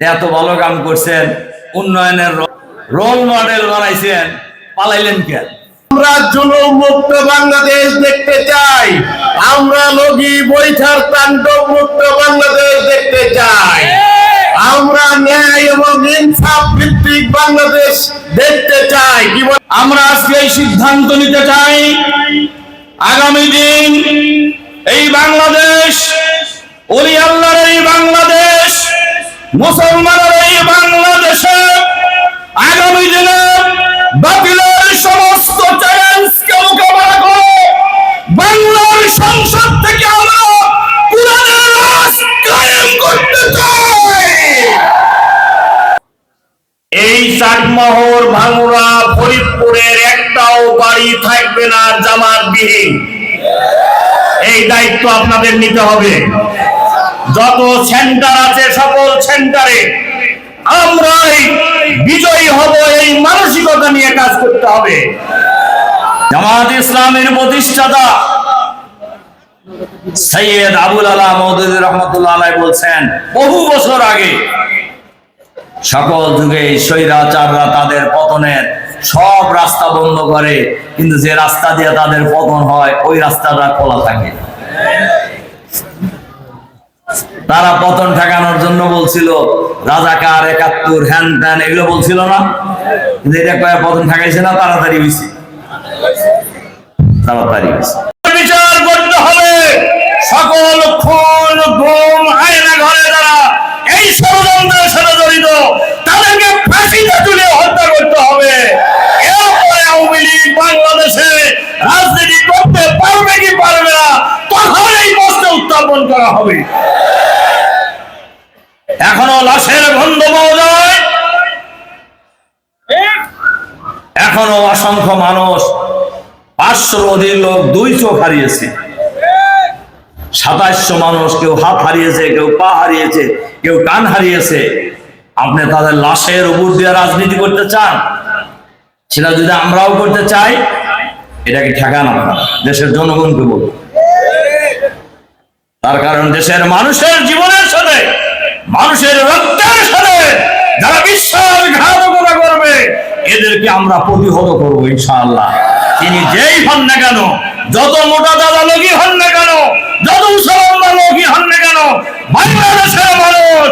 এত ভালো কাম করছেন উন্নয়নের রোল মডেল বানাইছেন পালাইলেন কেন আমরা জুলুম মুক্ত বাংলাদেশ দেখতে চাই। আমরা লগি বৈঠার তাণ্ডব মুক্ত বাংলাদেশ দেখতে চাই। আমরা ন্যায় এবং ইনসাফ ভিত্তিক বাংলাদেশ দেখতে চাই। কি বল- আমরা আজকে এই সিদ্ধান্ত নিতে চাই আগামী দিন এই বাংলাদেশ অলি আল্লাহর এই বাংলাদেশ মুসলমানের এই বাংলাদেশে আগামী দিনে বাতিলের সমস্ত চ্যালেঞ্জকে মোকাবেলা করে বাংলার সংসদ থেকে আমরা এই চাটমোহর ভাঙুরা ফরিদপুরের একটাও বাড়ি থাকবে না জামাতবিহীন। এই দায়িত্ব আপনাদের নিতে হবে। যত সেন্টার আছে, সকল সেন্টারে আমরাই বিজয়ী হব, এই মানসিকতা নিয়ে কাজ করতে হবে। জামাত ইসলামের প্রতিষ্ঠাতা সৈয়দ আবুল আলা মৌদুদ রহমতুল্লাহ বলছেন, বহু বছর আগে সকল যুগে স্বৈরাচাররা তাদের পতনের সব রাস্তা বন্ধ করে, কিন্তু যে রাস্তা দিয়ে তাদের পতন হয়, ওই রাস্তাটা খোলা থাকে। তারা পতন ঠেকানোর জন্য বলছিল, রাজাকার, একাত্তর, হ্যান ত্যান, এগুলো বলছিল না। কিন্তু এটা পতন ঠেকাইছে না, তাড়াতাড়ি হয়েছে তাড়াতাড়ি হয়েছে বিচার করতে হবে। সকল ঘরে এই তাদেরকে তুলে হত্যা করতে হবে। বাংলাদেশে করতে পারবে পারবে না এই উত্থাপন করা হবে। এখনও লাশের গন্ধ পাওয়া যায়। এখনও অসংখ্য মানুষ পাঁচশোর অধিক লোক দুই চোখ হারিয়েছে। সাতাশশো মানুষ কেউ হাত হারিয়েছে, কেউ পা হারিয়েছে, কেউ কান হারিয়েছে। আপনি তাদের লাশের উপর দিয়ে রাজনীতি করতে চান? সেটা যদি আমরাও করতে চাই এটাকে ঠেকান দেশের জনগণকে বলুন। তার কারণ দেশের মানুষের জীবনের সাথে মানুষের রক্তের সাথে যারা বিশ্বাসঘাতকতা করবে এদেরকে আমরা প্রতিহত করব, ইনশাআল্লাহ। তিনি যেই হন না কেন, যত মোটা দাদা লোকই হন না কেন, যত মুসলমান লোকই হন না কেন, বাংলাদেশের মানুষ,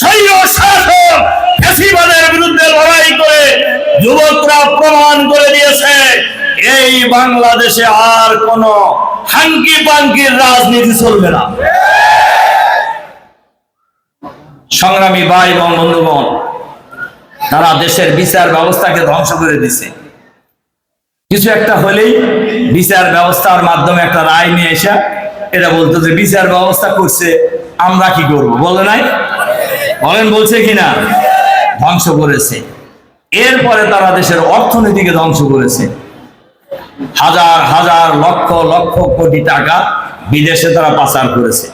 সেই শাসক ফ্যাসিবাদের বিরুদ্ধে লড়াই করে যুবকরা প্রমাণ করে দিয়েছে, এই বাংলাদেশে আর কোন হাঙ্কি পাঙ্কির রাজনীতি চলবে না। সংগ্রামী ভাই এবং বন্ধুগণ তারা দেশের বিচার ব্যবস্থাকে ধ্বংস করে দিছে। কিছু একটা হলেই বিচার ব্যবস্থার মাধ্যমে একটা রায় নিয়ে এসে এটা বলতো যে বিচার ব্যবস্থা করছে, আমরা কি করব? বলে নাই? বলেন, বলছে কিনা? ধ্বংস করেছে। এরপরে তারা দেশের অর্থনীতিকে ধ্বংস করেছে। হাজার হাজার লক্ষ লক্ষ কোটি টাকা বিদেশে তারা পাচার করেছে।